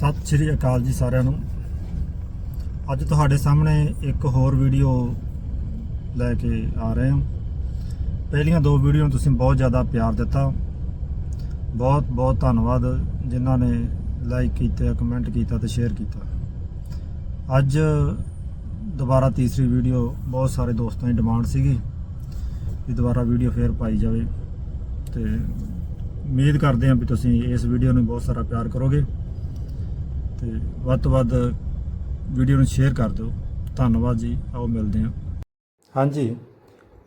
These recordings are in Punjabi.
ਸਤਿ ਸ਼੍ਰੀ ਅਕਾਲ ਜੀ ਸਾਰਿਆਂ ਨੂੰ। ਅੱਜ ਤੁਹਾਡੇ ਸਾਹਮਣੇ ਇੱਕ ਹੋਰ ਵੀਡੀਓ ਲੈ ਕੇ ਆ ਰਹੇ ਹਾਂ। ਪਹਿਲੀਆਂ ਦੋ ਵੀਡੀਓ ਨੂੰ ਤੁਸੀਂ ਬਹੁਤ ਜ਼ਿਆਦਾ ਪਿਆਰ ਦਿੱਤਾ। ਬਹੁਤ ਬਹੁਤ ਧੰਨਵਾਦ ਜਿਨ੍ਹਾਂ ਨੇ ਲਾਈਕ ਕੀਤਾ ਕਮੈਂਟ ਕੀਤਾ ਤੇ ਸ਼ੇਅਰ ਕੀਤਾ। ਅੱਜ ਦੁਬਾਰਾ ਤੀਸਰੀ ਵੀਡੀਓ ਬਹੁਤ ਸਾਰੇ ਦੋਸਤਾਂ ਦੀ ਡਿਮਾਂਡ ਸੀਗੀ ਕਿ ਦੁਬਾਰਾ ਵੀਡੀਓ ਫੇਰ ਪਾਈ ਜਾਵੇ। ਤੇ ਉਮੀਦ ਕਰਦੇ ਹਾਂ ਵੀ ਤੁਸੀਂ ਇਸ ਵੀਡੀਓ ਨੂੰ ਬਹੁਤ ਸਾਰਾ ਪਿਆਰ ਕਰੋਗੇ। ਤੇ ਵੱਧ ਤੋਂ ਵੱਧ ਵੀਡੀਓ ਨੂੰ ਸ਼ੇਅਰ ਕਰ ਦਿਓ। ਧੰਨਵਾਦ ਜੀ। ਆਓ ਮਿਲਦੇ ਹਾਂ। ਹਾਂਜੀ,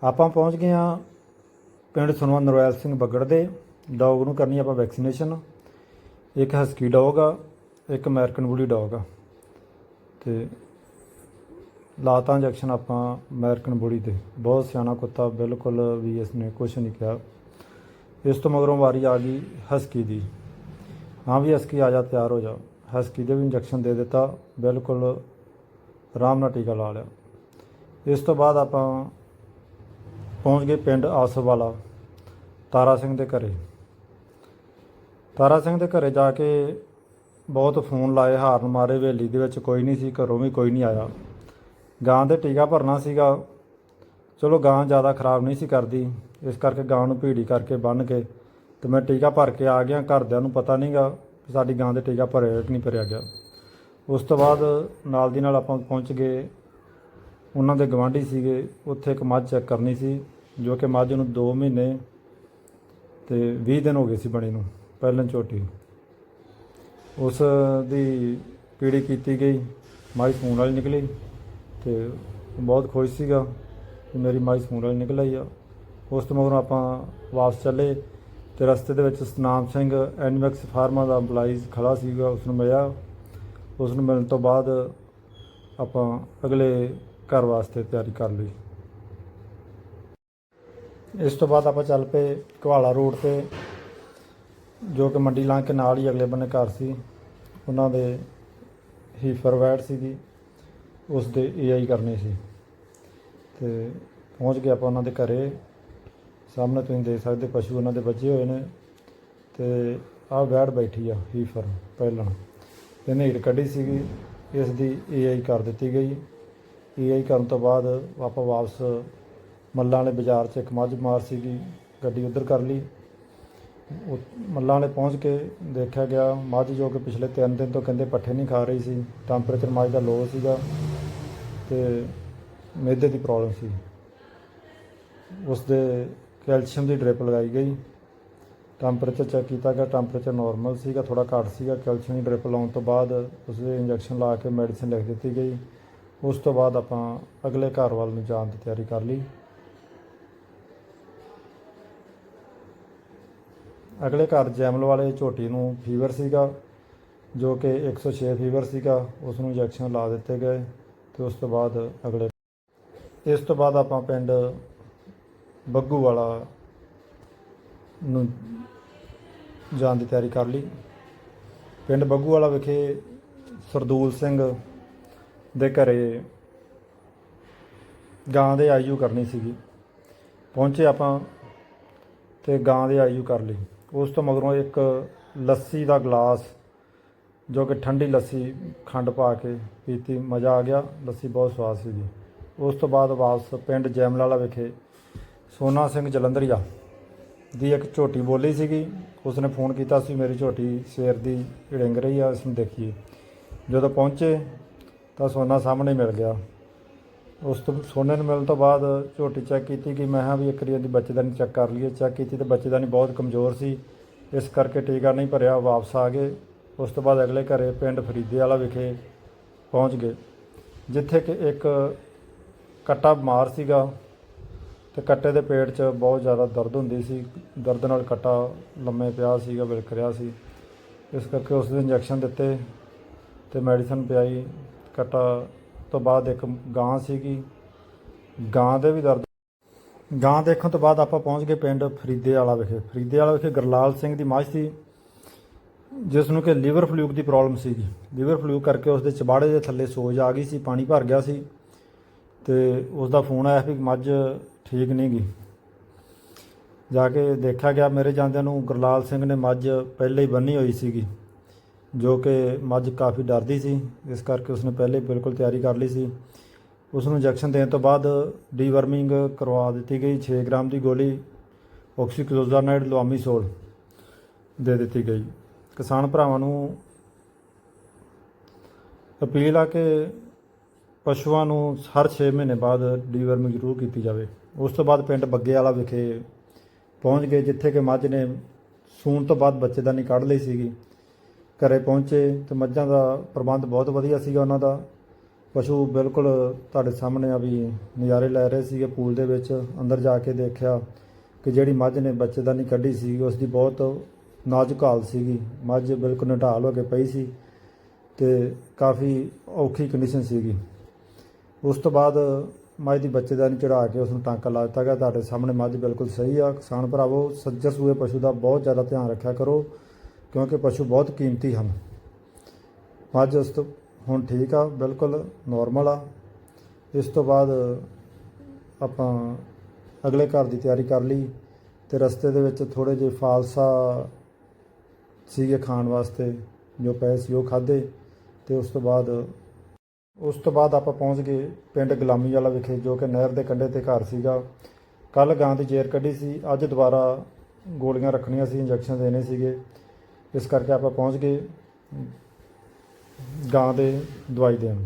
ਆਪਾਂ ਪਹੁੰਚ ਗਏ ਹਾਂ ਪਿੰਡ ਸੁਨਵਾ ਨਰਵੈਲ ਸਿੰਘ ਬੱਗੜ ਦੇ। ਡੌਗ ਨੂੰ ਕਰਨੀ ਆਪਾਂ ਵੈਕਸੀਨੇਸ਼ਨ ਇੱਕ ਹਸਕੀ ਡੌਗ ਆ, ਇੱਕ ਅਮਰੀਕਨ ਬੁਲੀ ਡੌਗ ਆ। ਤੇ ਲਾਤਾ ਇੰਜੈਕਸ਼ਨ ਆਪਾਂ ਅਮਰੀਕਨ ਬੁਲੀ 'ਤੇ। ਬਹੁਤ ਸਿਆਣਾ ਕੁੱਤਾ, ਬਿਲਕੁਲ ਵੀ ਇਸਨੇ ਕੁਝ ਨਹੀਂ ਕਿਹਾ। ਇਸ ਤੋਂ ਮਗਰੋਂ ਵਾਰੀ ਆ ਗਈ ਹਸਕੀ ਦੀ। ਹਾਂ ਵੀ ਹਸਕੀ ਆ ਜਾ, ਤਿਆਰ ਹੋ ਜਾ। ਹਸਕੀ ਦੇ ਵੀ ਇੰਜੈਕਸ਼ਨ ਦੇ ਦਿੱਤਾ, ਬਿਲਕੁਲ ਆਰਾਮ ਨਾਲ ਟੀਕਾ ਲਾ ਲਿਆ। ਇਸ ਤੋਂ ਬਾਅਦ ਆਪਾਂ ਪਹੁੰਚ ਗਏ ਪਿੰਡ ਆਸਫ ਵਾਲਾ ਤਾਰਾ ਸਿੰਘ ਦੇ ਘਰੇ। ਤਾਰਾ ਸਿੰਘ ਦੇ ਘਰੇ ਜਾ ਕੇ ਬਹੁਤ ਫੋਨ ਲਾਏ, ਹਾਰਨ ਮਾਰੇ, ਹਵੇਲੀ ਦੇ ਵਿੱਚ ਕੋਈ ਨਹੀਂ ਸੀ, ਘਰੋਂ ਵੀ ਕੋਈ ਨਹੀਂ ਆਇਆ। ਗਾਂ ਦੇ ਟੀਕਾ ਭਰਨਾ ਸੀਗਾ। ਚਲੋ ਗਾਂ ਜ਼ਿਆਦਾ ਖਰਾਬ ਨਹੀਂ ਸੀ ਕਰਦੀ। ਇਸ ਕਰਕੇ ਗਾਂ ਨੂੰ ਭੀੜੀ ਕਰਕੇ ਬੰਨ ਕੇ ਤੇ ਮੈਂ ਟੀਕਾ ਭਰ ਕੇ ਆ ਗਿਆ। ਘਰਦਿਆਂ ਨੂੰ ਪਤਾ ਨਹੀਂਗਾ ਕਿ ਸਾਡੀ ਗਾਂ ਦੇ ਟੀਕਾ ਭਰਿਆ ਕਿ ਨਹੀਂ ਭਰਿਆ ਗਿਆ। ਉਸ ਤੋਂ ਬਾਅਦ ਨਾਲ ਦੀ ਨਾਲ ਆਪਾਂ ਪਹੁੰਚ ਗਏ। ਉਹਨਾਂ ਦੇ ਗਵਾਂਢੀ ਸੀਗੇ। ਉੱਥੇ ਇੱਕ ਮੱਝ ਚੈੱਕ ਕਰਨੀ ਸੀ, ਜੋ ਕਿ ਮੱਝ ਨੂੰ 2 ਮਹੀਨੇ ਤੇ 20 ਦਿਨ ਹੋ ਗਏ ਸੀ ਬਣੇ ਨੂੰ, ਪਹਿਲਾਂ ਝੋਟੀ। ਉਸ ਦੀ ਪੀੜੀ ਕੀਤੀ ਗਈ। ਮਾਈ ਸੂਣ ਵਾਲੀ ਨਿਕਲੀ ਤੇ ਬਹੁਤ ਖੁਸ਼ ਸੀਗਾ ਕਿ ਮੇਰੀ ਮਾਈ ਸੂਣ ਵਾਲੀ ਨਿਕਲ ਆਈ ਆ। ਉਸ ਤੋਂ ਮਗਰੋਂ ਆਪਾਂ ਵਾਪਸ ਚੱਲੇ। ਤੇ ਰਸਤੇ ਦੇ ਵਿੱਚ ਸਤਨਾਮ ਸਿੰਘ, ਐਨਵੈਕਸ ਫਾਰਮਾ ਦਾ EMPLOYEES ਖੜਾ ਸੀਗਾ ਉਸ ਨੂੰ ਮਿਲਿਆ। ਉਸ ਨੂੰ ਮਿਲਣ ਤੋਂ ਬਾਅਦ ਆਪਾਂ ਅਗਲੇ ਘਰ ਵਾਸਤੇ ਤਿਆਰੀ ਕਰ ਲਈ। ਇਸ ਤੋਂ ਬਾਅਦ ਆਪਾਂ ਚੱਲ ਪਏ ਕੁਹਾਲਾ ਰੋਡ ਤੇ, ਜੋ ਕਿ ਮੰਡੀ ਲਾਂ ਕੇ ਨਾਲ ਹੀ ਅਗਲੇ ਬੰਨੇ ਘਰ ਸੀ। ਉਹਨਾਂ ਦੇ ਹੀਫਰ ਵੈਟ ਸੀਗੀ ਉਸ ਦੇ ਏਆਈ ਕਰਨੀ ਸੀ। ਤੇ ਪਹੁੰਚ ਗਏ ਆਪਾਂ ਉਹਨਾਂ ਦੇ ਘਰੇ। ਸਾਹਮਣੇ ਤੁਸੀਂ ਦੇਖ ਸਕਦੇ ਪਸ਼ੂ ਉਹਨਾਂ ਦੇ ਬੱਝੇ ਹੋਏ ਨੇ ਤੇ ਆਹ ਵੈੜ ਬੈਠੀ ਆ ਹੀਫਰ, ਪਹਿਲਣ। ਇਹਨੇ ਹੀਟ ਕੱਢੀ ਸੀਗੀ, ਇਸ ਦੀ ਏਆਈ ਕਰ ਦਿੱਤੀ ਗਈ। ਏਆਈ ਕਰਨ ਤੋਂ ਬਾਅਦ ਆਪਾਂ ਵਾਪਸ ਮੱਲਾਂ ਵਾਲੇ ਬਾਜ਼ਾਰ 'ਚ ਇੱਕ ਮੱਝ ਮਾਰ ਸੀਗੀ, ਗੱਡੀ ਉਧਰ ਕਰ ਲਈ। ਉਹ ਮੱਲਾਂ ਵਾਲੇ ਪਹੁੰਚ ਕੇ ਦੇਖਿਆ ਗਿਆ, ਮੱਝ ਜੋ ਕਿ ਪਿਛਲੇ 3 ਦਿਨ ਤੋਂ ਕਹਿੰਦੇ ਪੱਠੇ ਨਹੀਂ ਖਾ ਰਹੀ ਸੀ ਟੈਂਪਰੇਚਰ ਮੱਝ ਦਾ ਲੋ ਸੀਗਾ ਤੇ ਮਿਹਦੇ ਦੀ ਪ੍ਰੋਬਲਮ ਸੀ। ਉਸ ਦੇ ਕੈਲਸ਼ੀਅਮ ਦੀ ਡ੍ਰਿਪ ਲਗਾਈ ਗਈ। ਟੈਂਪਰੇਚਰ ਚੈੱਕ ਕੀਤਾ ਗਿਆ, ਟੈਂਪਰੇਚਰ ਨਾਰਮਲ ਸੀਗਾ ਥੋੜਾ ਘੱਟ ਸੀਗਾ। ਕੈਲਸ਼ੀਅਮ ਦੀ ਡ੍ਰਿਪ ਲਾਉਣ ਤੋਂ ਬਾਅਦ ਉਸਦੇ ਇੰਜੈਕਸ਼ਨ ਲਾ ਕੇ ਮੈਡੀਸਿਨ ਲਿਖ ਦਿੱਤੀ ਗਈ। ਉਸ ਤੋਂ ਬਾਅਦ ਆਪਾਂ ਅਗਲੇ ਘਰ ਵੱਲ ਨੂੰ ਜਾਣ ਦੀ ਤਿਆਰੀ ਕਰ ਲਈ। ਅਗਲੇ ਘਰ ਜੈਮਲ ਵਾਲੇ ਝੋਟੀ ਨੂੰ ਫੀਵਰ ਸੀਗਾ, ਜੋ ਕਿ 106 ਫੀਵਰ ਸੀਗਾ ਉਸ ਨੂੰ ਇੰਜੈਕਸ਼ਨ ਲਾ ਦਿੱਤੇ ਗਏ ਤੇ ਉਸ ਤੋਂ ਬਾਅਦ ਅਗਲੇ ਇਸ ਤੋਂ ਬਾਅਦ ਆਪਾਂ ਪਿੰਡ ਬੱਗੂ ਵਾਲਾ ਨੂੰ ਜਾਣ ਦੀ ਤਿਆਰੀ ਕਰ ਲਈ। ਪਿੰਡ ਬੱਗੂ ਵਾਲਾ ਵਿਖੇ ਸਰਦੂਲ ਸਿੰਘ ਦੇ ਘਰੇ ਗਾਂ ਦੇ ਆਈਯੂ ਕਰਨੀ ਸੀਗੀ। ਪਹੁੰਚੇ ਆਪਾਂ ਤੇ ਗਾਂ ਦੇ ਆਈਯੂ ਕਰ ਲਈ। ਉਸ ਤੋਂ ਮਗਰੋਂ ਇੱਕ ਲੱਸੀ ਦਾ ਗਲਾਸ, ਜੋ ਕਿ ਠੰਡੀ ਲੱਸੀ ਖੰਡ ਪਾ ਕੇ ਪੀਤੀ, ਮਜ਼ਾ ਆ ਗਿਆ। ਲੱਸੀ ਬਹੁਤ ਸਵਾਦ ਸੀਗੀ। ਉਸ ਤੋਂ ਬਾਅਦ ਵਾਪਸ ਪਿੰਡ ਜੈਮਲਾਲਾ ਵਿਖੇ ਸੋਨਾ ਸਿੰਘ ਜਲੰਧਰੀਆ ਦੀ ਇੱਕ ਝੋਟੀ ਬੋਲੀ ਸੀਗੀ। ਉਸਨੇ ਫੋਨ ਕੀਤਾ ਸੀ, ਮੇਰੀ ਝੋਟੀ ਸਵੇਰ ਦੀ ੜਿੰਗ ਰਹੀ ਆ ਇਸ ਦੇਖੀਏ। ਜਦੋਂ ਪਹੁੰਚੇ ਤਾਂ ਸੋਨਾ ਸਾਹਮਣੇ ਮਿਲ ਗਿਆ। ਉਸ ਤੋਂ ਸੋਨੇ ਨੂੰ ਮਿਲਣ ਤੋਂ ਬਾਅਦ ਝੋਟੀ ਚੈੱਕ ਕੀਤੀ ਕਿ ਮੈਂ ਹਾਂ ਵੀ ਇੱਕ ਵਾਰੀ ਦੀ ਬੱਚੇਦਾਨੀ ਚੈੱਕ ਕਰ ਲਈਏ। ਚੈੱਕ ਕੀਤੀ ਤੇ ਬੱਚੇਦਾਨੀ ਬਹੁਤ ਕਮਜ਼ੋਰ ਸੀ। ਇਸ ਕਰਕੇ ਟੀਕਾ ਨਹੀਂ ਭਰਿਆ, ਵਾਪਸ ਆ ਗਏ। ਉਸ ਤੋਂ ਬਾਅਦ ਅਗਲੇ ਘਰੇ ਪਿੰਡ ਫਰੀਦੇ ਵਾਲਾ ਵਿਖੇ ਪਹੁੰਚ ਗਏ, ਜਿੱਥੇ ਕਿ ਇੱਕ ਕੱਟਾ ਬਿਮਾਰ ਸੀਗਾ। ਤੇ ਕੱਟੇ ਦੇ ਪੇਟ 'ਚ ਬਹੁਤ ਜ਼ਿਆਦਾ ਦਰਦ ਹੁੰਦੀ ਸੀ। ਦਰਦ ਨਾਲ ਕੱਟਾ ਲੰਮੇ ਪਿਆ ਸੀਗਾ ਵਿਲਕ ਰਿਹਾ ਸੀ। ਇਸ ਕਰਕੇ ਉਸ ਦੇ ਇੰਜੈਕਸ਼ਨ ਦਿੱਤੇ ਤੇ ਮੈਡੀਸਨ ਪਿਆਈ। ਕੱਟਾ ਤੋਂ ਬਾਅਦ ਇੱਕ ਗਾਂ ਸੀਗੀ। ਗਾਂ ਦੇ ਵੀ ਦਰਦ ਗਾਂ ਦੇਖਣ ਤੋਂ ਬਾਅਦ ਆਪਾਂ ਪਹੁੰਚ ਗਏ ਪਿੰਡ ਫਰੀਦੇ ਵਾਲਾ ਵਿਖੇ। ਫਰੀਦੇ ਵਾਲਾ ਵਿਖੇ ਗਰਲਾਲ ਸਿੰਘ ਦੀ ਮੱਝ ਸੀ ਜਿਸ ਨੂੰ ਕਿ ਲੀਵਰ ਫਲੂਕ ਦੀ ਪ੍ਰੋਬਲਮ ਸੀਗੀ। ਲੀਵਰ ਫਲੂਕ ਕਰਕੇ ਉਸ ਦੇ ਚਬਾੜੇ ਦੇ ਥੱਲੇ ਸੋਜ ਆ ਗਈ ਸੀ, ਪਾਣੀ ਭਰ ਗਿਆ ਸੀ ਤੇ ਉਸ ਦਾ ਫੋਨ ਆਇਆ ਵੀ ਮੱਝ ਠੀਕ ਨਹੀਂ ਗਈ ਜਾ ਕੇ ਦੇਖਿਆ ਗਿਆ ਮੇਰੇ ਜਾਂਦਿਆਂ ਨੂੰ ਗੁਰਲਾਲ ਸਿੰਘ ਨੇ ਮੱਝ ਪਹਿਲੇ ਹੀ ਬੰਨੀ ਹੋਈ ਸੀਗੀ, ਜੋ ਕਿ ਮੱਝ ਕਾਫੀ ਡਰਦੀ ਸੀ, ਇਸ ਕਰਕੇ ਉਸਨੇ ਪਹਿਲੇ ਬਿਲਕੁਲ ਤਿਆਰੀ ਕਰ ਲਈ ਸੀ। ਉਸ ਨੂੰ ਇੰਜੈਕਸ਼ਨ ਦੇਣ ਤੋਂ ਬਾਅਦ ਡੀਵਰਮਿੰਗ ਕਰਵਾ ਦਿੱਤੀ ਗਈ 6 ਗ੍ਰਾਮ ਦੀ ਗੋਲੀ ਆਕਸੀਕਲੋਜ਼ਾਨਾਈਡ ਲੋਆਮੀਸੋਲ ਦੇ ਦਿੱਤੀ ਗਈ। ਕਿਸਾਨ ਭਰਾਵਾਂ ਨੂੰ ਅਪੀਲ ਆ ਕਿ ਪਸ਼ੂਆਂ ਨੂੰ ਹਰ 6 ਮਹੀਨੇ ਬਾਅਦ ਡੀਵਰਮਿੰਗ ਜ਼ਰੂਰ ਕੀਤੀ ਜਾਵੇ। ਉਸ ਤੋਂ ਬਾਅਦ ਪਿੰਡ ਬੱਗੇ ਵਾਲਾ ਵਿਖੇ ਪਹੁੰਚ ਗਏ, ਜਿੱਥੇ ਕਿ ਮੱਝ ਨੇ ਸੂਣ ਤੋਂ ਬਾਅਦ ਬੱਚੇਦਾਨੀ ਕੱਢ ਲਈ ਸੀਗੀ। ਘਰੇ ਪਹੁੰਚੇ ਤੇ ਮੱਝਾਂ ਦਾ ਪ੍ਰਬੰਧ ਬਹੁਤ ਵਧੀਆ ਸੀਗਾ ਉਹਨਾਂ ਦਾ। ਪਸ਼ੂ ਬਿਲਕੁਲ ਤੁਹਾਡੇ ਸਾਹਮਣੇ ਆ ਵੀ ਨਜ਼ਾਰੇ ਲੈ ਰਹੇ ਸੀਗੇ ਪੂਲ ਦੇ ਵਿੱਚ। ਅੰਦਰ ਜਾ ਕੇ ਦੇਖਿਆ ਕਿ ਜਿਹੜੀ ਮੱਝ ਨੇ ਬੱਚੇਦਾਨੀ ਕੱਢੀ ਸੀ ਉਸ ਦੀ ਬਹੁਤ ਨਾਜ਼ੁਕ ਹਾਲ ਸੀਗੀ। ਮੱਝ ਬਿਲਕੁਲ ਨਟਾਲ ਹੋ ਕੇ ਪਈ ਸੀ ਤੇ ਕਾਫੀ ਔਖੀ ਕੰਡੀਸ਼ਨ ਸੀਗੀ। ਉਸ ਤੋਂ ਬਾਅਦ ਮੱਝ ਦੀ ਬੱਚੇਦਾਨੀ ਚੜਾ ਕੇ ਉਸ ਨੂੰ ਟਾਂਕਾ ਲਾ ਦਿੱਤਾ ਗਿਆ ਤੁਹਾਡੇ ਸਾਹਮਣੇ ਮੱਝ ਬਿਲਕੁਲ ਸਹੀ ਆ। ਕਿਸਾਨ ਭਰਾਵੋ, ਸੱਜਰ ਸੂਏ ਪਸ਼ੂ ਦਾ ਬਹੁਤ ਜ਼ਿਆਦਾ ਧਿਆਨ ਰੱਖਿਆ ਕਰੋ, ਕਿਉਂਕਿ ਪਸ਼ੂ ਬਹੁਤ ਕੀਮਤੀ ਹਨ। ਮੱਝ ਉਸ ਤੋਂ ਹੁਣ ਠੀਕ ਆ, ਬਿਲਕੁਲ ਨਾਰਮਲ ਆ। ਇਸ ਤੋਂ ਬਾਅਦ ਆਪਾਂ ਅਗਲੇ ਘਰ ਦੀ ਤਿਆਰੀ ਕਰ ਲਈ ਤੇ ਰਸਤੇ ਦੇ ਵਿੱਚ ਥੋੜੇ ਜਿਹੇ ਫਾਲਸਾ ਸੀਗੇ ਖਾਣ ਵਾਸਤੇ, ਜੋ ਪਏ ਸੀ ਉਹ ਖਾਦੇ ਤੇ ਉਸ ਤੋਂ ਬਾਅਦ ਉਸ ਤੋਂ ਬਾਅਦ ਆਪਾਂ ਪਹੁੰਚ ਗਏ ਪਿੰਡ ਗੁਲਾਮੀ ਵਾਲਾ ਵਿਖੇ, ਜੋ ਕਿ ਨਹਿਰ ਦੇ ਕੰਢੇ ਤੇ ਘਰ ਸੀਗਾ। ਕੱਲ ਗਾਂ ਦੀ ਜੇਰ ਕੱਢੀ ਸੀ, ਅੱਜ ਦੁਬਾਰਾ ਗੋਲੀਆਂ ਰੱਖਣੀਆਂ ਸੀ, ਇੰਜੈਕਸ਼ਨ ਦੇਣੇ ਸੀਗੇ। ਇਸ ਕਰਕੇ ਆਪਾਂ ਪਹੁੰਚ ਗਏ ਗਾਂ ਦੇ ਦਵਾਈ ਦੇਣ।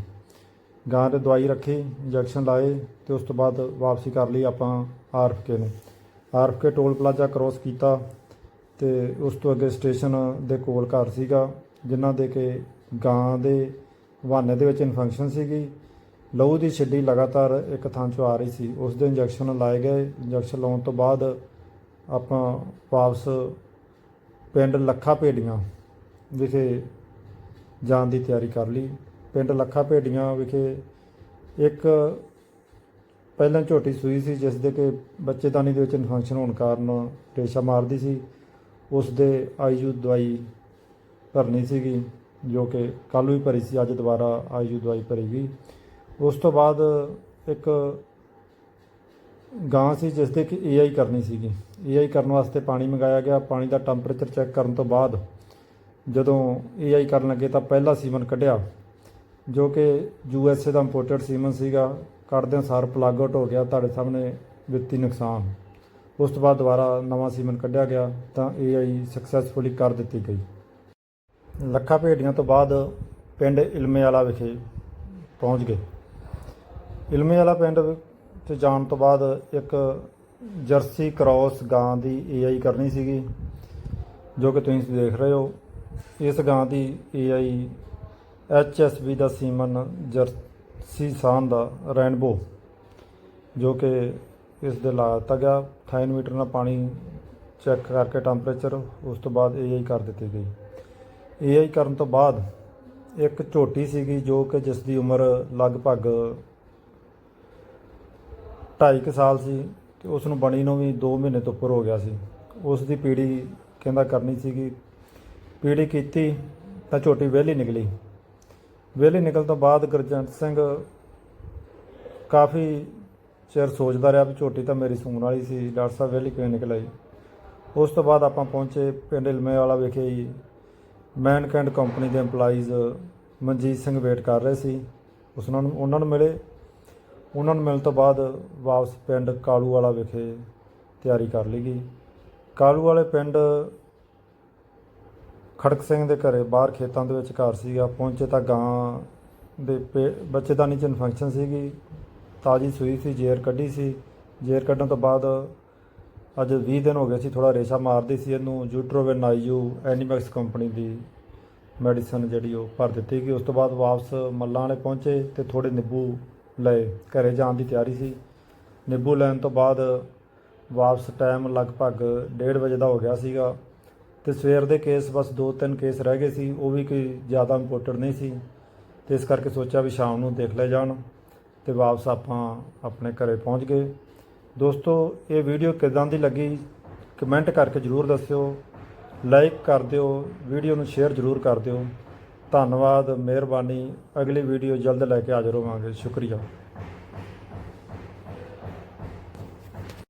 ਗਾਂ ਦੇ ਦਵਾਈ ਰੱਖੀ, ਇੰਜੈਕਸ਼ਨ ਲਾਏ ਤੇ ਉਸ ਤੋਂ ਬਾਅਦ ਵਾਪਸੀ ਕਰ ਲਈ ਆਪਾਂ ਆਰਫਕੇ ਨੂੰ। ਆਰਫਕੇ ਟੋਲ ਪਲਾਜ਼ਾ ਕ੍ਰੋਸ ਕੀਤਾ ਤੇ ਉਸ ਤੋਂ ਅੱਗੇ ਸਟੇਸ਼ਨ ਦੇ ਕੋਲ ਘਰ ਸੀਗਾ, ਜਿਨ੍ਹਾਂ ਦੇ ਕਿ ਗਾਂ ਦੇ ਹਵਾਨੇ ਦੇ ਵਿੱਚ ਇਨਫੈਕਸ਼ਨ ਸੀਗੀ। ਲਹੂ ਦੀ ਛਿੱਡੀ ਲਗਾਤਾਰ ਇੱਕ ਥਾਂ 'ਚੋਂ ਆ ਰਹੀ ਸੀ। ਉਸ ਦੇ ਇੰਜੈਕਸ਼ਨ ਲਾਏ ਗਏ। ਇੰਜੈਕਸ਼ਨ ਲਾਉਣ ਤੋਂ ਬਾਅਦ ਆਪਾਂ ਵਾਪਸ ਪਿੰਡ ਲੱਖਾ ਭੇਡੀਆਂ ਵਿਖੇ ਜਾਣ ਦੀ ਤਿਆਰੀ ਕਰ ਲਈ। ਪਿੰਡ ਲੱਖਾ ਭੇਡੀਆਂ ਵਿਖੇ ਇੱਕ ਪਹਿਲਾਂ ਝੋਟੀ ਸੂਈ ਸੀ, ਜਿਸ ਦੇ ਕਿ ਬੱਚੇਦਾਨੀ ਦੇ ਵਿੱਚ ਇਨਫੈਕਸ਼ਨ ਹੋਣ ਕਾਰਨ ਰੇਸ਼ਾ ਮਾਰਦੀ ਸੀ। ਉਸ ਦੇ ਆਈਯੂ ਦਵਾਈ ਭਰਨੀ ਸੀਗੀ। ਜੋ ਕਿ ਕੱਲ੍ਹ ਵੀ ਭਰੀ ਸੀ, ਅੱਜ ਦੁਬਾਰਾ ਆਈਯੂ ਦਵਾਈ ਭਰੀ ਗਈ। ਉਸ ਤੋਂ ਬਾਅਦ ਇੱਕ ਗਾਂ ਸੀ, ਜਿਸ ਦੇ ਕਿ ਏਆਈ ਕਰਨੀ ਸੀਗੀ। ਏਆਈ ਕਰਨ ਵਾਸਤੇ ਪਾਣੀ ਮੰਗਾਇਆ ਗਿਆ। ਪਾਣੀ ਦਾ ਟੈਂਪਰੇਚਰ ਚੈੱਕ ਕਰਨ ਤੋਂ ਬਾਅਦ ਜਦੋਂ ਏਆਈ ਕਰਨ ਲੱਗੇ ਤਾਂ ਪਹਿਲਾ ਸੀਮਨ ਕੱਢਿਆ, ਜੋ ਕਿ ਯੂਐਸਏ ਦਾ ਇੰਪੋਰਟਡ ਸੀਮਨ ਸੀਗਾ। ਕੱਢਦਿਆਂ ਸਾਰ ਪਲੱਗ ਆਊਟ ਹੋ ਗਿਆ। ਤੁਹਾਡੇ ਸਾਹਮਣੇ ਵਿੱਤੀ ਨੁਕਸਾਨ। ਉਸ ਤੋਂ ਬਾਅਦ ਦੁਬਾਰਾ ਨਵਾਂ ਸੀਮਨ ਕੱਢਿਆ ਗਿਆ ਤਾਂ ਏਆਈ ਸਕਸੈਸਫੁਲੀ ਕਰ ਦਿੱਤੀ ਗਈ। ਲੱਖਾ ਭੇਡੀਆਂ ਤੋਂ ਬਾਅਦ ਪਿੰਡ ਇਲਮੇਆਲਾ ਵਿਖੇ ਪਹੁੰਚ ਗਏ। ਇਲਮੇਆਲਾ ਪਿੰਡ ਤੇ ਜਾਣ ਤੋਂ ਬਾਅਦ ਇੱਕ ਜਰਸੀ ਕ੍ਰਾਸ ਗਾਂ ਦੀ ਏਆਈ ਕਰਨੀ ਸੀਗੀ, ਜੋ ਕਿ ਤੁਸੀਂ ਦੇਖ ਰਹੇ ਹੋ। ਇਸ ਗਾਂ ਦੀ ਏਆਈ ਐਚਐਸਬੀ ਦਾ ਸੀਮਨ ਜਰਸੀ ਸਾਨ ਦਾ ਰੈਨਬੋ, ਜੋ ਕਿ ਇਸ ਦੇ ਲਾ ਦਿੱਤਾ ਗਿਆ। ਥਾਈਨਮੀਟਰ ਨਾਲ ਪਾਣੀ ਚੈੱਕ ਕਰਕੇ ਟੈਂਪਰੇਚਰ ਉਸ ਤੋਂ ਬਾਅਦ ਏਆਈ ਕਰ ਦਿੱਤੀ ਗਈ। ਏਆਈ ਕਰਨ ਤੋਂ ਬਾਅਦ ਇੱਕ ਝੋਟੀ ਸੀਗੀ ਜੋ ਕਿ ਜਿਸ ਦੀ ਉਮਰ ਲਗਭਗ 2.5 ਸਾਲ ਸੀ ਤੇ ਉਸ ਨੂੰ ਬਣੀ ਨੂੰ ਵੀ 2 ਮਹੀਨੇ ਤੋਂ ਉੱਪਰ ਹੋ ਗਿਆ ਸੀ। ਉਸ ਦੀ ਪੀੜੀ ਕਹਿੰਦਾ ਕਰਨੀ ਸੀਗੀ। ਪੀੜੀ ਕੀਤੀ ਤਾਂ ਝੋਟੀ ਵਿਹਲੀ ਨਿਕਲੀ। ਵਿਹਲੀ ਨਿਕਲ ਤੋਂ ਬਾਅਦ ਗੁਰਜੰਟ ਸਿੰਘ ਕਾਫੀ ਚਿਰ ਸੋਚਦਾ ਰਿਹਾ ਵੀ ਝੋਟੀ ਤਾਂ ਮੇਰੀ ਸੂਣ ਵਾਲੀ ਸੀ, ਡਾਕਟਰ ਸਾਹਿਬ ਵਿਹਲੀ ਕਿਵੇਂ ਨਿਕਲ ਆਈ। ਉਸ ਤੋਂ ਬਾਅਦ ਆਪਾਂ ਪਹੁੰਚੇ ਪਿੰਡ ਇਲਮੇ ਵਾਲਾ ਵਿਖੇ ਮੈਨ ਕੈਂਡ ਕੰਪਨੀ ਦੇ EMPLOYEES ਮਨਜੀਤ ਸਿੰਘ ਵੇਟ ਕਰ ਰਹੇ ਸੀ। ਉਸ ਨੂੰ ਉਹਨਾਂ ਨੂੰ ਮਿਲੇ। ਉਹਨਾਂ ਨੂੰ ਮਿਲਣ ਤੋਂ ਬਾਅਦ ਵਾਪਸ ਪਿੰਡ ਕਾਲੂ ਵਾਲਾ ਵਿਖੇ ਤਿਆਰੀ ਕਰ ਲਈ ਗਈ। ਕਾਲੂ ਵਾਲੇ ਪਿੰਡ ਖੜਕ ਸਿੰਘ ਦੇ ਘਰੇ ਬਾਹਰ ਖੇਤਾਂ ਦੇ ਵਿੱਚ ਘਰ ਸੀਗਾ। ਪਹੁੰਚੇ ਤਾਂ ਗਾਂ ਦੇ ਪੇ- ਬੱਚੇਦਾਨੀ ਚ ਇਨਫੈਕਸ਼ਨ ਸੀਗੀ। ਤਾਜੀ ਸੂਈ ਸੀ, ਜੇਰ ਕੱਢੀ ਸੀ। ਜੇਰ ਕੱਢਣ ਤੋਂ ਬਾਅਦ ਅੱਜ 20 ਦਿਨ ਹੋ ਗਏ ਸੀ ਥੋੜਾ ਰੇਸ਼ਾ ਮਾਰਦੀ ਸੀ ਇਹਨੂੰ ਯੂਟਰੋਵਨ ਆਈਯੂ ਐਨੀਮੈਕਸ ਕੰਪਨੀ ਦੀ ਮੈਡੀਸਨ ਜਿਹੜੀ ਉਹ ਭਰ ਦਿੱਤੀ ਗਈ। ਉਸ ਤੋਂ ਬਾਅਦ ਵਾਪਸ ਮੱਲਾਂ ਵਾਲੇ ਪਹੁੰਚੇ ਤੇ ਥੋੜੇ ਨਿੰਬੂ ਲਏ। ਘਰੇ ਜਾਣ ਦੀ ਤਿਆਰੀ ਸੀ। ਨਿੰਬੂ ਲੈਣ ਤੋਂ ਬਾਅਦ ਵਾਪਸ ਟਾਈਮ ਲਗਭਗ 1:30 ਵਜੇ ਦਾ ਹੋ ਗਿਆ ਸੀਗਾ ਤੇ ਸਵੇਰ ਦੇ ਕੇਸ ਬਸ ਦੋ ਤਿੰਨ ਕੇਸ ਰਹਿ ਗਏ ਸੀ, ਉਹ ਵੀ ਕੋਈ ਜ਼ਿਆਦਾ ਇੰਪੋਰਟੈਂਟ ਨਹੀਂ ਸੀ। ਤੇ ਇਸ ਕਰਕੇ ਸੋਚਿਆ ਵੀ ਸ਼ਾਮ ਨੂੰ ਦੇਖ ਲੈ ਜਾਣ ਤੇ ਵਾਪਸ ਆਪਾਂ ਆਪਣੇ ਘਰੇ ਪਹੁੰਚ ਗਏ। ਦੋਸਤੋ, ਇਹ ਵੀਡੀਓ ਕਿਦਾਂ ਦੀ ਲੱਗੀ? ਕਮੈਂਟ ਕਰਕੇ ਜਰੂਰ ਦੱਸਿਓ। ਲਾਈਕ ਕਰ ਦਿਓ। ਵੀਡੀਓ ਨੂੰ ਸ਼ੇਅਰ ਜਰੂਰ ਕਰ ਦਿਓ। ਧੰਨਵਾਦ, ਮਿਹਰਬਾਨੀ। ਅਗਲੀ ਵੀਡੀਓ ਜਲਦ ਲੈ ਕੇ ਹਾਜ਼ਰ ਹੋਵਾਂਗੇ। ਸ਼ੁਕਰੀਆ।